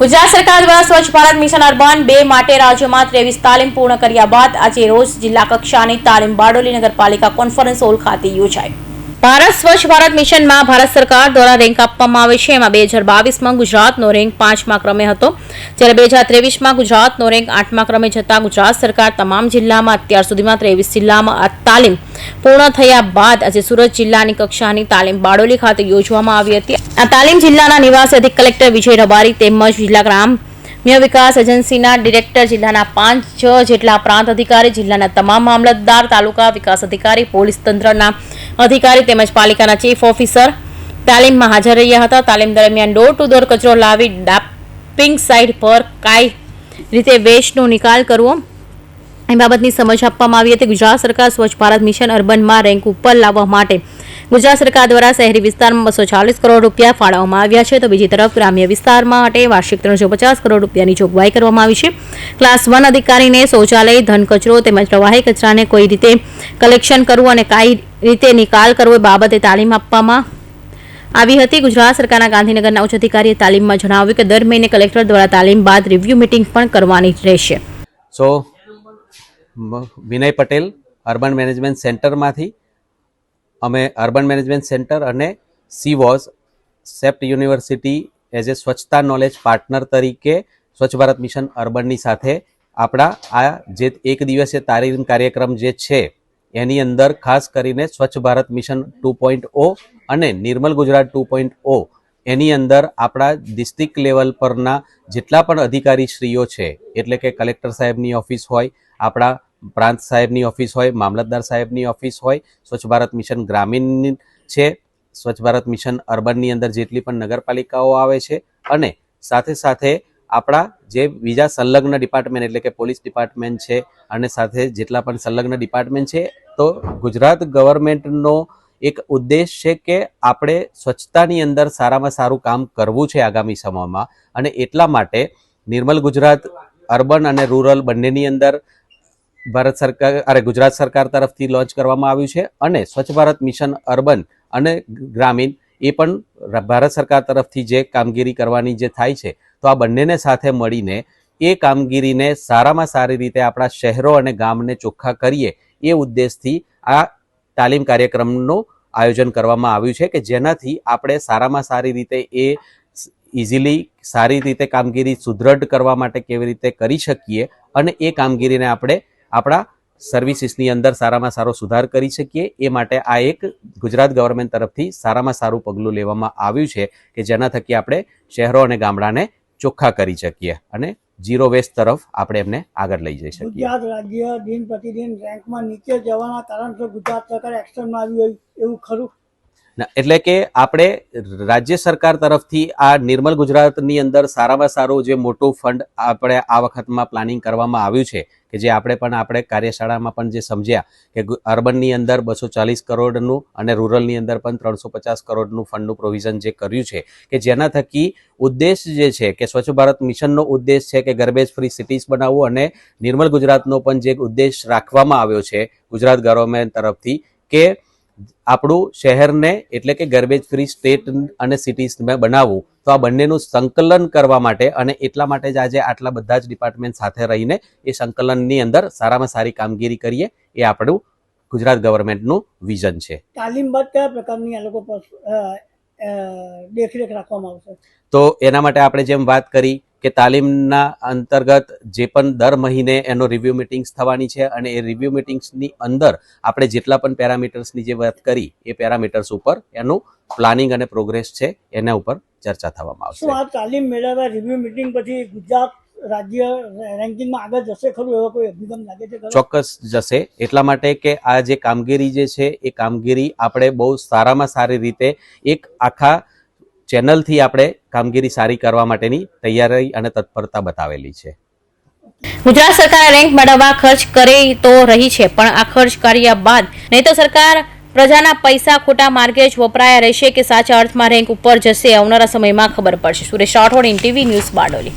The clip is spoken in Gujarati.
ગુજરાત સરકાર દ્વારા સ્વચ્છ ભારત મિશન અર્બન બે માટે રાજ્યમાં ત્રેવીસ તાલીમ પૂર્ણ કર્યા બાદ આજે રોજ જિલ્લા કક્ષાની તાલીમ બારડોલી નગરપાલિકા કોન્ફરન્સ હોલ ખાતે યોજાઈ ભારત સ્વચ્છ ભારત મિશનમાં ભારત સરકાર દ્વારા રેન્ક આપવામાં આવે છે. એમાં બે હજાર બાવીસમાં ગુજરાતનો રેન્ક પાંચમા ક્રમે હતો. જ્યારે બે હજાર ત્રેવીસમાં ગુજરાતનો રેન્ક આઠમા ક્રમે જતાં ગુજરાત સરકાર તમામ જિલ્લામાં અત્યાર સુધીમાં ત્રેવીસ જિલ્લામાં આ તાલીમ પૂર્ણ થયા બાદ આજે સુરત જિલ્લાની કક્ષાની તાલીમ બારડોલી ખાતે યોજવામાં આવી હતી. આ તાલીમ જિલ્લાના નિવાસી અધિક કલેક્ટર વિજય રબારી તેમજ જિલ્લા ગ્રામ્ય વિકાસ એજન્સીના ડિરેક્ટર જિલ્લાના પાંચ, છ જેટલા પ્રાંત અધિકારી, જિલ્લાના તમામ મામલતદાર, તાલુકા વિકાસ અધિકારી, પોલીસ તંત્રના અધિકારી તેમજ પાલિકાના ચીફ ઓફિસર તાલીમમાં હાજર રહ્યા હતા. તાલીમ દરમિયાન ડોર ટુ ડોર કચરો લાવી ડાપિંગ સાઇટ પર કાંઈ રીતે વેસ્ટનો નિકાલ કરવો. એ બાબતની સમજ આપવામાં આવી હતી. ગુજરાત સરકાર સ્વચ્છ ભારત મિશન અર્બનમાં રેન્ક ઉપર લાવવા માટે ગુજરાત સરકાર દ્વારા શહેરી વિસ્તારમાં બસો ચાલીસ કરોડ રૂપિયા ફાળવવામાં આવ્યા છે. તો બીજી તરફ ગ્રામ્ય વિસ્તાર માટે વાર્ષિક ત્રણસો પચાસ કરોડ રૂપિયાની જોગવાઈ કરવામાં આવી છે. ક્લાસ વન અધિકારીને શૌચાલય ધન કચરો તેમજ પ્રવાહી કચરાને કોઈ રીતે કલેક્શન કરવું અને કઈ રીતે નિકાલ કરવો એ બાબતે તાલીમ આપવામાં આવી હતી. ગુજરાત સરકારના ગાંધીનગરના ઉચ્ચ અધિકારીએ તાલીમમાં જણાવ્યું કે દર મહિને કલેક્ટર દ્વારા તાલીમ બાદ રિવ્યુ મિટિંગ પણ કરવાની રહેશે. So Vinay Patel urban management સેન્ટરમાંથી અમે અર્બન મેનેજમેન્ટ સેન્ટર અને C was CEPT University as a Swachhata knowledge partner તરીકે સ્વચ્છ ભારત મિશન અર્બનની સાથે આપણા આ જે એક દિવસીય તાલીમ કાર્યક્રમ જે છે, એની અંદર ખાસ કરીને Swachh Bharat mission two point O અને Nirmal Gujarat two point O, એની અંદર આપણા ડિસ્ટ્રિક્ટ લેવલ પરના જેટલા પણ અધિકારીશ્રીઓ છે, એટલે કે કલેક્ટર સાહેબની ઓફિસ હોય, આપણા પ્રાંત સાહેબની ઓફિસ હોય, મામલતદાર સાહેબની ઓફિસ હોય, સ્વચ્છ ભારત મિશન ગ્રામીણ છે, સ્વચ્છ ભારત મિશન અર્બનની અંદર જેટલી પણ નગરપાલિકાઓ આવે છે અને સાથે સાથે આપણા જે બીજા સંલગ્ન ડિપાર્ટમેન્ટ એટલે કે પોલીસ ડિપાર્ટમેન્ટ છે અને સાથે જેટલા પણ સંલગ્ન ડિપાર્ટમેન્ટ છે, તો ગુજરાત ગવર્મેન્ટનો એક ઉદ્દેશ છે કે આપણે સ્વચ્છતાની અંદર સારામાં સારું કામ કરવું છે આગામી સમયમાં અને એટલા માટે નિર્મલ ગુજરાત અર્બન અને રૂરલ બંનેની અંદર ભારત સરકાર, અરે ગુજરાત સરકાર તરફથી લોન્ચ કરવામાં આવ્યું છે અને સ્વચ્છ ભારત મિશન અર્બન અને ગ્રામીણ એ પણ ભારત સરકાર તરફથી જે કામગીરી કરવાની જે થાય છે, તો આ બંનેને સાથે મળીને એ કામગીરીને સારામાં સારી રીતે આપણા શહેરો અને ગામને ચોખ્ખા કરીએ એ ઉદ્દેશથી આ તાલીમ કાર્યક્રમનું આયોજન કરવામાં આવ્યું છે કે જેનાથી આપણે સારામાં સારી રીતે એ ઇઝીલી સારી રીતે કામગીરી સુદૃઢ કરવા માટે કેવી રીતે કરી શકીએ અને એ કામગીરીને આપણે આપણા સર્વિસીસની અંદર સારામાં સારો સુધાર કરી શકીએ. એ માટે આ એક ગુજરાત ગવર્મેન્ટ તરફથી સારામાં સારું પગલું લેવામાં આવ્યું છે કે જેના થકી આપણે શહેરો અને ગામડાને ચોખ્ખા કરી શકીએ અને ઝીરો વેસ્ટ તરફ આપણે એમને આગળ લઈ જઈ શકીએ. ગુજરાત રાજ્ય દિન પ્રતિદિન રેન્કમાં નીચે જવાના કારણસર ગુજરાત સરકાર એક્શનમાં આવી હોય એવું ખરું? એટલે કે આપણે રાજ્ય સરકાર તરફથી આ નિર્મલ ગુજરાતની અંદર સારામાં સારું જે મોટું ફંડ આપણે આ વખતમાં પ્લાનિંગ કરવામાં આવ્યું છે કે જે આપણે પણ આપણે કાર્યશાળામાં પણ જે સમજ્યા કે અર્બનની અંદર બસો ચાલીસ કરોડનું અને રૂરલની અંદર પણ ત્રણસો પચાસ કરોડનું ફંડનું પ્રોવિઝન જે કર્યું છે, કે જેના થકી ઉદ્દેશ જે છે કે સ્વચ્છ ભારત મિશનનો ઉદ્દેશ છે કે ગર્બેજ ફ્રી સિટીઝ બનાવવું અને નિર્મલ ગુજરાતનો પણ જે ઉદ્દેશ રાખવામાં આવ્યો છે ગુજરાત ગવર્મેન્ટ તરફથી કે આપણું શહેરને એટલે કે ગર્બેજ ફ્રી સ્ટેટ અને સિટીઝ બનાવવું, તો આ બંનેનું સંકલન કરવા માટે અને એટલા માટે જ આજે આટલા બધા જ ડિપાર્ટમેન્ટ સાથે રહીને એ સંકલનની અંદર સારામાં સારી કામગીરી કરીએ, એ આપણું ગુજરાત ગવર્મેન્ટનું વિઝન છે. તાલીમ પ્રકારની આ લોકો દેખરેખ રાખવામાં આવશે. તો એના માટે આપણે જેમ વાત કરી કે તાલીમના અંતર્ગત જે પણ દર મહિને એનો રિવ્યુ મિટિંગ્સ થવાની છે અને એ રિવ્યુ મિટિંગ્સની અંદર આપણે જેટલા પણ પેરામીટર્સની જે વાત કરી એ પેરામીટર્સ ઉપર એનું પ્લાનિંગ અને પ્રોગ્રેસ છે એના ઉપર ચર્ચા થવામાં શું આવશે આ તાલીમ મેળવ્યા રિવ્યુ મિટિંગ પછી ગુજરાત રાજ્ય રેન્કિંગમાં આગળ જશે ખરું એવો કોઈ અભિગમ લાગે છે ચોક્કસ જશે. એટલા માટે કે આ જે કામગીરી જે છે એ કામગીરી આપણે બહુ સારામાં સારી રીતે એક આખા ચેનલથી આપણે કામગીરી સારી કરવા માટેની તૈયારી અને તત્પરતા બતાવેલી છે. ગુજરાત સરકારે રેન્ક મેળવવા ખર્ચ કરે તો રહી છે પણ આ ખર્ચ કર્યા બાદ નહીં તો સરકાર પ્રજાના પૈસા ખોટા માર્ગે જ વપરાયા રહેશે કે સાચા અર્થમાં રેન્ક ઉપર જશે આવનારા સમયમાં ખબર પડશે. Suresh Rathod in TV news Bardoli.